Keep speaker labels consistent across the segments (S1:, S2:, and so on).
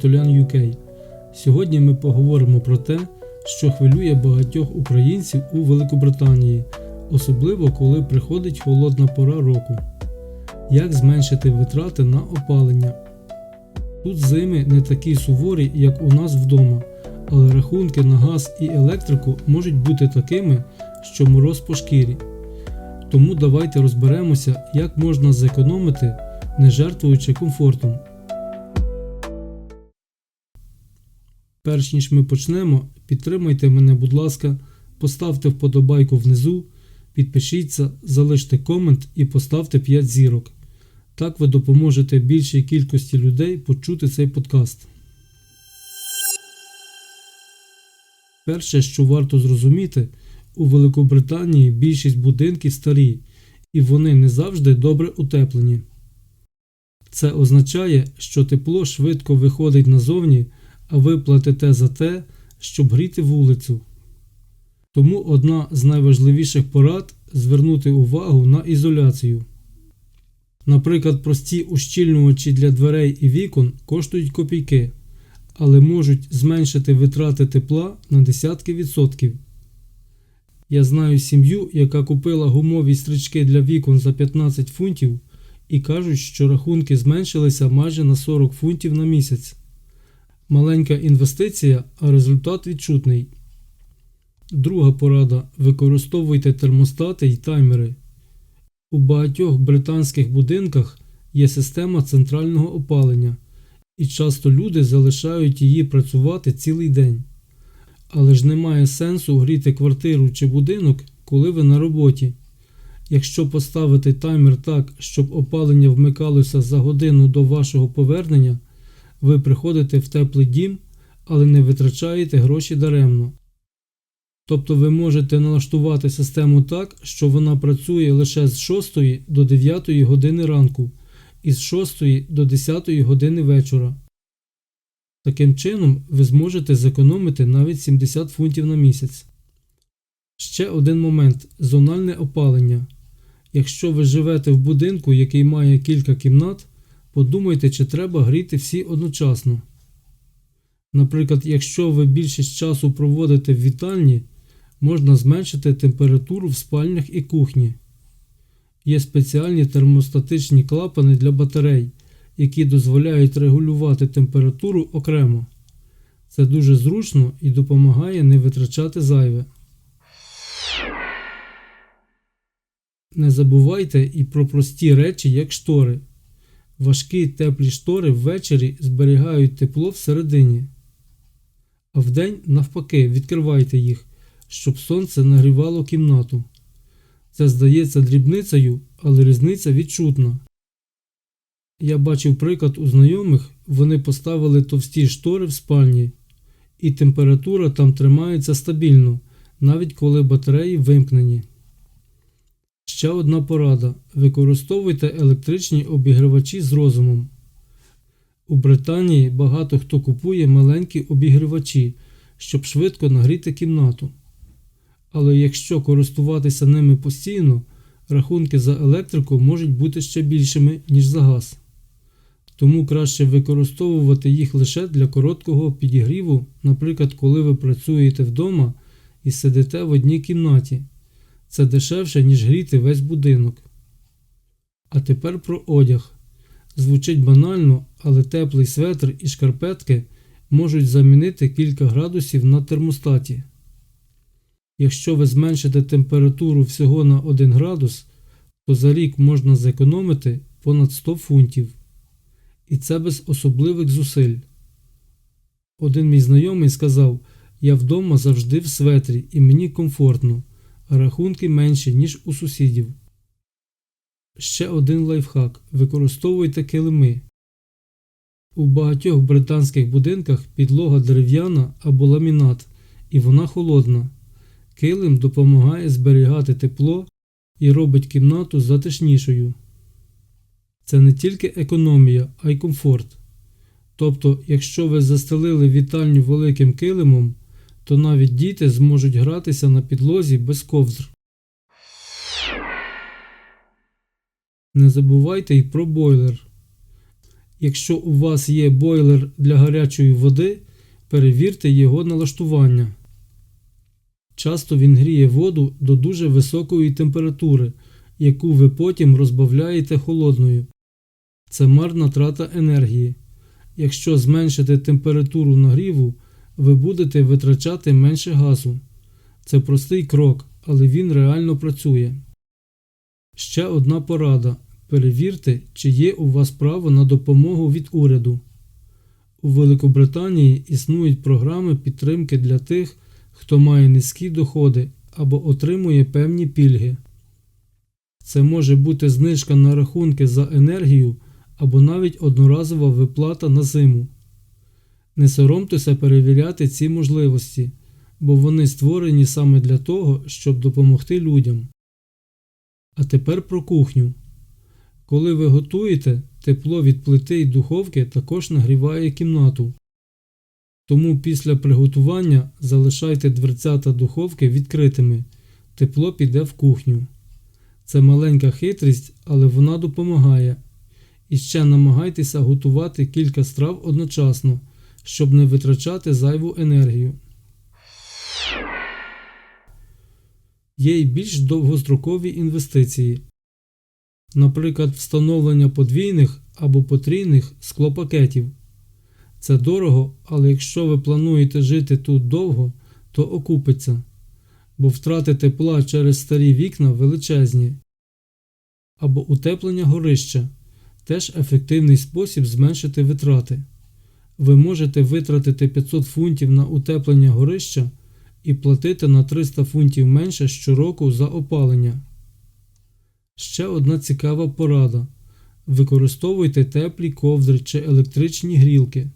S1: Католян UK. Сьогодні ми поговоримо про те, що хвилює багатьох українців у Великобританії, особливо коли приходить холодна пора року. Як зменшити витрати на опалення? Тут зими не такі суворі, як у нас вдома, але рахунки на газ і електрику можуть бути такими, що мороз по шкірі. Тому давайте розберемося, як можна зекономити, не жертвуючи комфортом. Перш ніж ми почнемо, підтримайте мене, будь ласка, поставте вподобайку внизу, підпишіться, залиште комент і поставте 5 зірок. Так ви допоможете більшій кількості людей почути цей подкаст. Перше, що варто зрозуміти, у Великобританії більшість будинків старі, і вони не завжди добре утеплені. Це означає, що тепло швидко виходить назовні, ви платите за те, щоб гріти вулицю. Тому одна з найважливіших порад звернути увагу на ізоляцію. Наприклад, прості ущільнювачі для дверей і вікон коштують копійки, але можуть зменшити витрати тепла на десятки відсотків. Я знаю сім'ю, яка купила гумові стрічки для вікон за 15 фунтів і кажуть, що рахунки зменшилися майже на 40 фунтів на місяць. Маленька інвестиція, а результат відчутний. Друга порада: використовуйте термостати й таймери. У багатьох британських будинках є система центрального опалення, і часто люди залишають її працювати цілий день. Але ж немає сенсу гріти квартиру чи будинок, коли ви на роботі. Якщо поставити таймер так, щоб опалення вмикалося за годину до вашого повернення, ви приходите в теплий дім, але не витрачаєте гроші даремно. Тобто ви можете налаштувати систему так, що вона працює лише з 6 до 9 години ранку і з 6 до 10 години вечора. Таким чином, ви зможете зекономити навіть 70 фунтів на місяць. Ще один момент зональне опалення. Якщо ви живете в будинку, який має кілька кімнат, подумайте, чи треба гріти всі одночасно. Наприклад, якщо ви більшість часу проводите в вітальні, можна зменшити температуру в спальнях і кухні. Є спеціальні термостатичні клапани для батарей, які дозволяють регулювати температуру окремо. Це дуже зручно і допомагає не витрачати зайве. Не забувайте і про прості речі, як штори. Важкі теплі штори ввечері зберігають тепло всередині. А вдень, навпаки, відкривайте їх, щоб сонце нагрівало кімнату. Це здається дрібницею, але різниця відчутна. Я бачив приклад у знайомих, вони поставили товсті штори в спальні, і температура там тримається стабільно, навіть коли батареї вимкнені. Ще одна порада: використовуйте електричні обігрівачі з розумом. У Британії багато хто купує маленькі обігрівачі, щоб швидко нагріти кімнату. Але якщо користуватися ними постійно, рахунки за електрику можуть бути ще більшими, ніж за газ. Тому краще використовувати їх лише для короткого підігріву, наприклад, коли ви працюєте вдома і сидите в одній кімнаті. Це дешевше, ніж гріти весь будинок. А тепер про одяг. Звучить банально, але теплий светр і шкарпетки можуть замінити кілька градусів на термостаті. Якщо ви зменшите температуру всього на 1 градус, то за рік можна зекономити понад 100 фунтів. І це без особливих зусиль. Один мій знайомий сказав: Я вдома завжди в светрі і мені комфортно, рахунки менші, ніж у сусідів. Ще один лайфхак використовуйте килими. У багатьох британських будинках підлога дерев'яна або ламінат, і вона холодна. Килим допомагає зберігати тепло і робить кімнату затишнішою. Це не тільки економія, а й комфорт. Тобто, якщо ви застелили вітальню великим килимом, то навіть діти зможуть гратися на підлозі без ковдр. Не забувайте й про бойлер. Якщо у вас є бойлер для гарячої води, перевірте його налаштування. Часто він гріє воду до дуже високої температури, яку ви потім розбавляєте холодною. Це марна трата енергії. Якщо зменшити температуру нагріву, ви будете витрачати менше газу. Це простий крок, але він реально працює. Ще одна порада. Перевірте, чи є у вас право на допомогу від уряду. У Великобританії існують програми підтримки для тих, хто має низькі доходи або отримує певні пільги. Це може бути знижка на рахунки за енергію або навіть одноразова виплата на зиму. Не соромтеся перевіряти ці можливості, бо вони створені саме для того, щоб допомогти людям. А тепер про кухню. Коли ви готуєте, тепло від плити й духовки також нагріває кімнату. Тому після приготування залишайте дверцята духовки відкритими, тепло піде в кухню. Це маленька хитрість, але вона допомагає. І ще намагайтеся готувати кілька страв одночасно, щоб не витрачати зайву енергію. Є й більш довгострокові інвестиції, наприклад, встановлення подвійних або потрійних склопакетів. Це дорого, але якщо ви плануєте жити тут довго, то окупиться, бо втрати тепла через старі вікна величезні. Або утеплення горища теж ефективний спосіб зменшити витрати. Ви можете витратити 500 фунтів на утеплення горища і платити на 300 фунтів менше щороку за опалення. Ще одна цікава порада. Використовуйте теплі ковдри чи електричні грілки.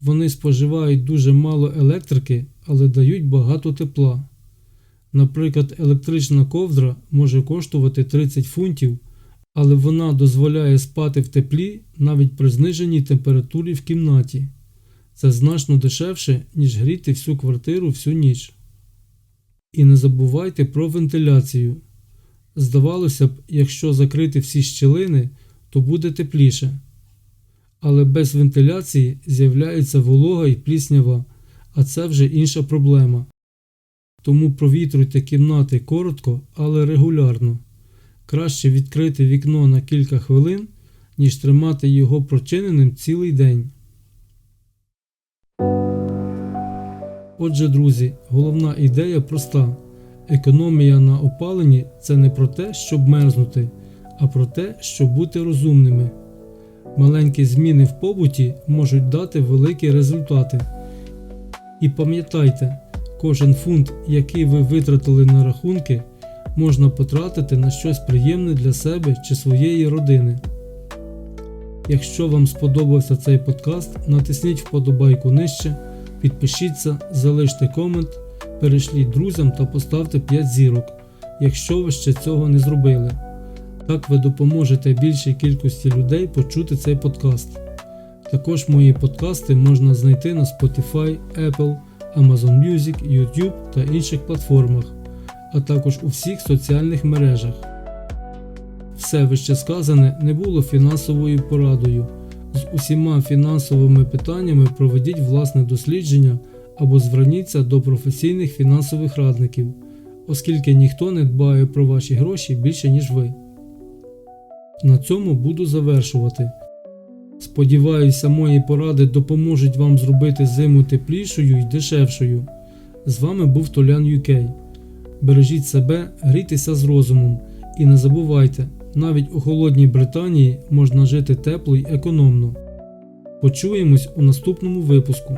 S1: Вони споживають дуже мало електрики, але дають багато тепла. Наприклад, електрична ковдра може коштувати 30 фунтів, але вона дозволяє спати в теплі навіть при зниженій температурі в кімнаті. Це значно дешевше, ніж гріти всю квартиру всю ніч. І не забувайте про вентиляцію. Здавалося б, якщо закрити всі щілини, то буде тепліше. Але без вентиляції з'являється волога і пліснява, а це вже інша проблема. Тому провітруйте кімнати коротко, але регулярно. Краще відкрити вікно на кілька хвилин, ніж тримати його прочиненим цілий день. Отже, друзі, головна ідея проста. Економія на опаленні це не про те, щоб мерзнути, а про те, щоб бути розумними. Маленькі зміни в побуті можуть дати великі результати. І пам'ятайте, кожен фунт, який ви витратили на рахунки, можна потратити на щось приємне для себе чи своєї родини. Якщо вам сподобався цей подкаст, натисніть вподобайку нижче, підпишіться, залиште комент, перешліть друзям та поставте 5 зірок, якщо ви ще цього не зробили. Так ви допоможете більшій кількості людей почути цей подкаст. Також мої подкасти можна знайти на Spotify, Apple, Amazon Music, YouTube та інших платформах, а також у всіх соціальних мережах. Все вище сказане не було фінансовою порадою. З усіма фінансовими питаннями проведіть власне дослідження або зверніться до професійних фінансових радників, оскільки ніхто не дбає про ваші гроші більше, ніж ви. На цьому буду завершувати. Сподіваюся, мої поради допоможуть вам зробити зиму теплішою і дешевшою. З вами був Толян UK. Бережіть себе, грійтеся з розумом і не забувайте, навіть у холодній Британії можна жити тепло й економно. Почуємось у наступному випуску.